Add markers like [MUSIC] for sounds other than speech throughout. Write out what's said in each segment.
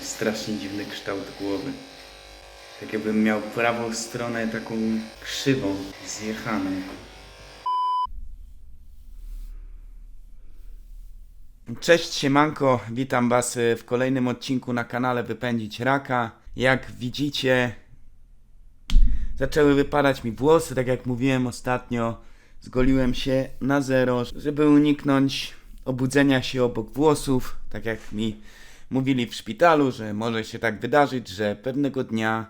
Strasznie dziwny kształt głowy. Tak jakbym miał prawą stronę taką krzywą, zjechaną. Cześć siemanko, witam was w kolejnym odcinku na kanale Wypędzić Raka. Jak widzicie, zaczęły wypadać mi włosy, tak jak mówiłem ostatnio. Zgoliłem się na zero, żeby uniknąć obudzenia się obok włosów, tak jak mi mówili w szpitalu, że może się tak wydarzyć, że pewnego dnia,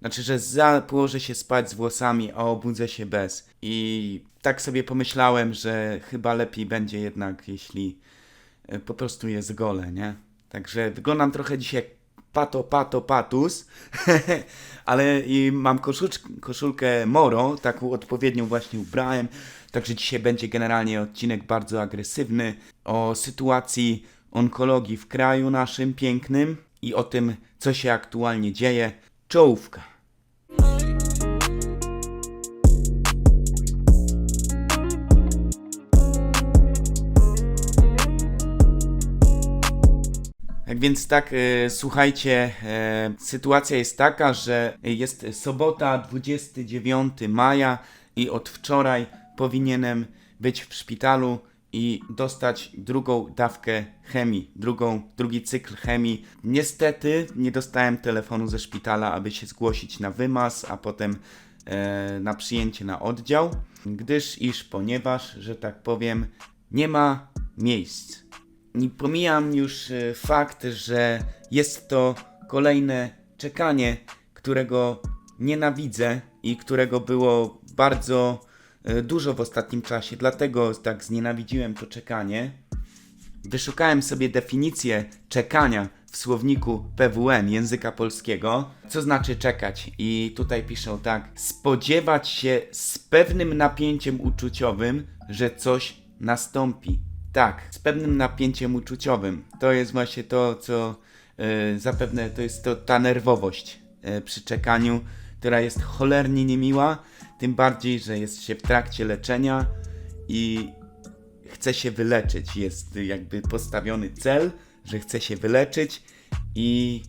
znaczy, że za, położę się spać z włosami, a obudzę się bez. I tak sobie pomyślałem, że chyba lepiej będzie jednak, jeśli e, po prostu jest gole, nie? Także wyglądam trochę dzisiaj jak pato, pato, patus, [LAUGHS] ale i mam koszulkę Moro, taką odpowiednią właśnie ubrałem, także dzisiaj będzie generalnie odcinek bardzo agresywny o sytuacji onkologii w kraju naszym pięknym i o tym, co się aktualnie dzieje. Czołówka. Tak więc tak, e, słuchajcie, e, sytuacja jest taka, że jest sobota 29 maja i od wczoraj powinienem być w szpitalu i dostać drugą dawkę chemii, drugą, drugi cykl chemii. Niestety nie dostałem telefonu ze szpitala, aby się zgłosić na wymaz, a potem e, na przyjęcie na oddział, gdyż iż ponieważ, że tak powiem, nie ma miejsc. Nie pomijam już e, fakt, że jest to kolejne czekanie, którego nienawidzę i którego było bardzo dużo w ostatnim czasie, dlatego tak znienawidziłem to czekanie. Wyszukałem sobie definicję czekania w słowniku PWN języka polskiego, co znaczy czekać. I tutaj piszą tak: spodziewać się z pewnym napięciem uczuciowym, że coś nastąpi. Tak, z pewnym napięciem uczuciowym. To jest właśnie to, co e, zapewne to jest to ta nerwowość e, przy czekaniu, która jest cholernie niemiła. Tym bardziej, że jest się w trakcie leczenia i chce się wyleczyć. Jest jakby postawiony cel, że chce się wyleczyć i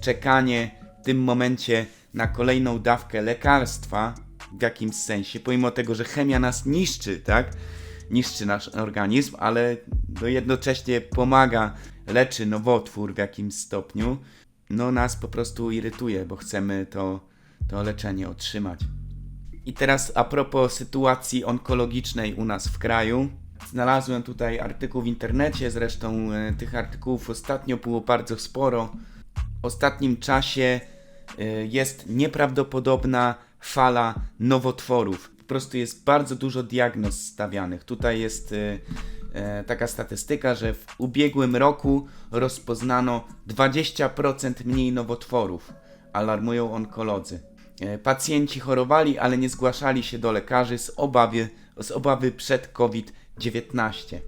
czekanie w tym momencie na kolejną dawkę lekarstwa w jakimś sensie, pomimo tego, że chemia nas niszczy, tak? Niszczy nasz organizm, ale no jednocześnie pomaga, leczy nowotwór w jakimś stopniu, no nas po prostu irytuje, bo chcemy to, to leczenie otrzymać. I teraz a propos sytuacji onkologicznej u nas w kraju. Znalazłem tutaj artykuł w internecie, zresztą e, tych artykułów ostatnio było bardzo sporo. W ostatnim czasie e, jest nieprawdopodobna fala nowotworów. Po prostu jest bardzo dużo diagnoz stawianych. Tutaj jest e, taka statystyka, że w ubiegłym roku rozpoznano 20% mniej nowotworów, alarmują onkolodzy. E, Pacjenci chorowali, ale nie zgłaszali się do lekarzy z obawy, z obawy przed COVID-19.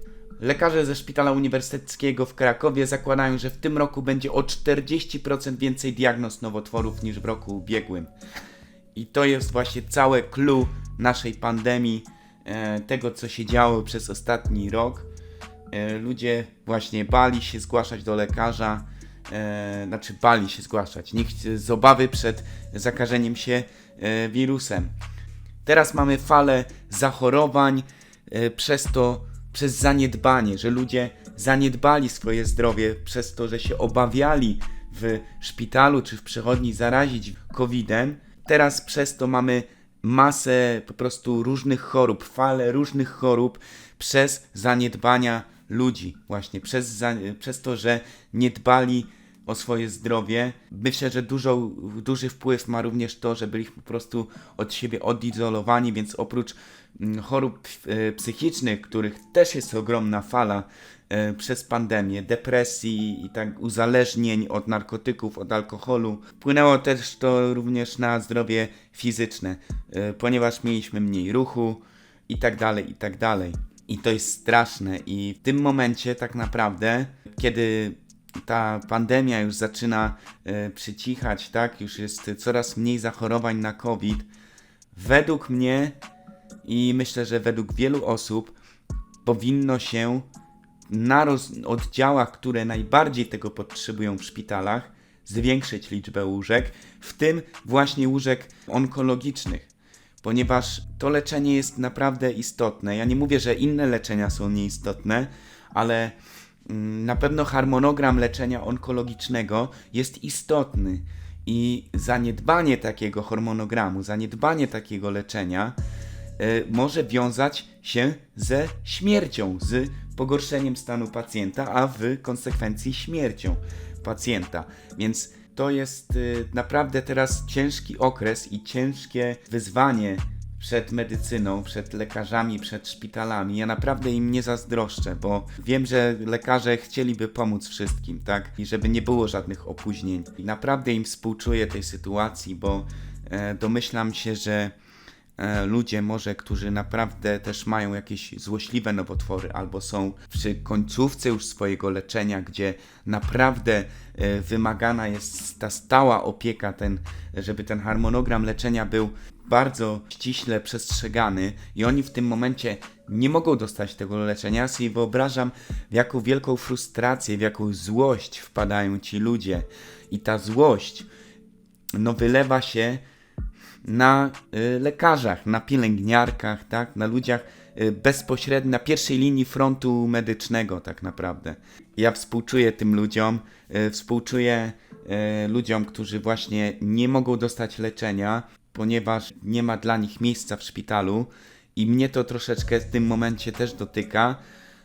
Lekarze ze Szpitala Uniwersyteckiego w Krakowie zakładają, że w tym roku będzie o 40% więcej diagnoz nowotworów niż w roku ubiegłym. I to jest właśnie całe clue naszej pandemii, e, tego co się działo przez ostatni rok. E, ludzie właśnie bali się zgłaszać do lekarza, e, znaczy bali się zgłaszać, nikt z obawy przed zakażeniem się e, wirusem. Teraz mamy falę zachorowań e, przez to, przez zaniedbanie, że ludzie zaniedbali swoje zdrowie przez to, że się obawiali w szpitalu czy w przychodni zarazić COVID-em. Teraz przez to mamy masę po prostu różnych chorób, falę różnych chorób przez zaniedbania ludzi, właśnie przez, za, przez to, że nie dbali o swoje zdrowie. Myślę, że dużo, duży wpływ ma również to, że byliśmy po prostu od siebie odizolowani, więc oprócz mm, chorób e, psychicznych, których też jest ogromna fala e, przez pandemię, depresji i tak uzależnień od narkotyków, od alkoholu, wpłynęło też to również na zdrowie fizyczne, e, ponieważ mieliśmy mniej ruchu i tak dalej, i tak dalej. I to jest straszne i w tym momencie tak naprawdę, kiedy ta pandemia już zaczyna e, przycichać, tak? Już jest coraz mniej zachorowań na COVID. Według mnie i myślę, że według wielu osób powinno się na oddziałach, które najbardziej tego potrzebują w szpitalach, zwiększyć liczbę łóżek, w tym właśnie łóżek onkologicznych, ponieważ to leczenie jest naprawdę istotne. Ja nie mówię, że inne leczenia są nieistotne, ale na pewno harmonogram leczenia onkologicznego jest istotny i zaniedbanie takiego harmonogramu, zaniedbanie takiego leczenia y, może wiązać się ze śmiercią, z pogorszeniem stanu pacjenta, a w konsekwencji śmiercią pacjenta. Więc to jest y, naprawdę teraz ciężki okres i ciężkie wyzwanie przed medycyną, przed lekarzami, przed szpitalami. Ja naprawdę im nie zazdroszczę, bo wiem, że lekarze chcieliby pomóc wszystkim, tak? I żeby nie było żadnych opóźnień. I naprawdę im współczuję tej sytuacji, bo e, domyślam się, że ludzie może, którzy naprawdę też mają jakieś złośliwe nowotwory albo są przy końcówce już swojego leczenia, gdzie naprawdę e, wymagana jest ta stała opieka, ten, żeby ten harmonogram leczenia był bardzo ściśle przestrzegany i oni w tym momencie nie mogą dostać tego leczenia. Ja sobie wyobrażam, w jaką wielką frustrację, w jaką złość wpadają ci ludzie. I ta złość no wylewa się na y, lekarzach, na pielęgniarkach, tak, na ludziach y, bezpośrednio, na pierwszej linii frontu medycznego tak naprawdę. Ja współczuję tym ludziom, y, współczuję ludziom, którzy właśnie nie mogą dostać leczenia, ponieważ nie ma dla nich miejsca w szpitalu i mnie to troszeczkę w tym momencie też dotyka,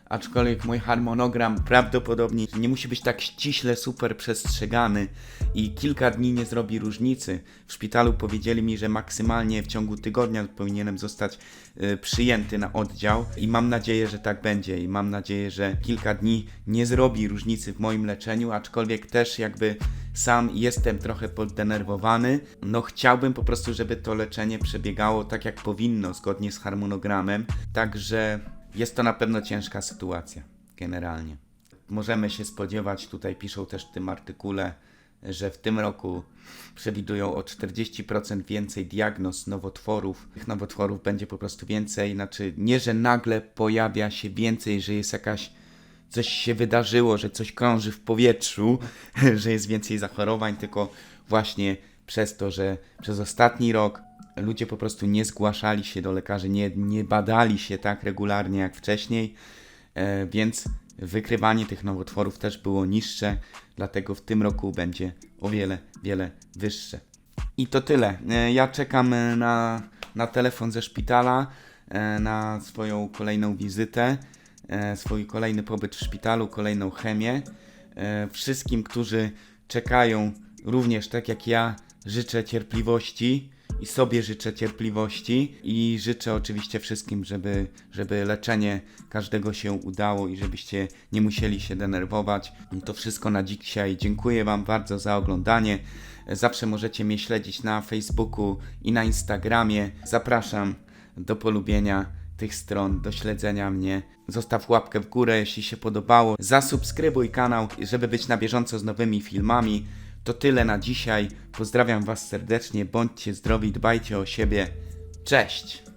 aczkolwiek mój harmonogram prawdopodobnie nie musi być tak ściśle super przestrzegany i kilka dni nie zrobi różnicy. W szpitalu powiedzieli mi, że maksymalnie w ciągu tygodnia powinienem zostać y, przyjęty na oddział i mam nadzieję, że tak będzie i mam nadzieję, że kilka dni nie zrobi różnicy w moim leczeniu, aczkolwiek też jakby sam jestem trochę poddenerwowany. No chciałbym po prostu, żeby to leczenie przebiegało tak jak powinno, zgodnie z harmonogramem. Także jest to na pewno ciężka sytuacja, generalnie. Możemy się spodziewać, tutaj piszą też w tym artykule, że w tym roku przewidują o 40% więcej diagnoz nowotworów. Tych nowotworów będzie po prostu więcej, znaczy nie, że nagle pojawia się więcej, że jest jakaś coś się wydarzyło, że coś krąży w powietrzu, [LAUGHS] że jest więcej zachorowań, tylko właśnie przez to, że przez ostatni rok ludzie po prostu nie zgłaszali się do lekarzy, nie, nie badali się tak regularnie jak wcześniej, e, więc wykrywanie tych nowotworów też było niższe, dlatego w tym roku będzie o wiele, wiele wyższe. I to tyle. E, Ja czekam e, na, na telefon ze szpitala, na swoją kolejną wizytę, swój kolejny pobyt w szpitalu, kolejną chemię. Wszystkim, którzy czekają, również tak jak ja, życzę cierpliwości i sobie życzę cierpliwości i życzę oczywiście wszystkim, żeby, żeby leczenie każdego się udało i żebyście nie musieli się denerwować. To wszystko na dzisiaj. Dziękuję Wam bardzo za oglądanie. Zawsze możecie mnie śledzić na Facebooku i na Instagramie. Zapraszam do polubienia tych stron, do śledzenia mnie. Zostaw łapkę w górę, jeśli się podobało. Zasubskrybuj kanał, żeby być na bieżąco z nowymi filmami. To tyle na dzisiaj. Pozdrawiam Was serdecznie. Bądźcie zdrowi, dbajcie o siebie. Cześć!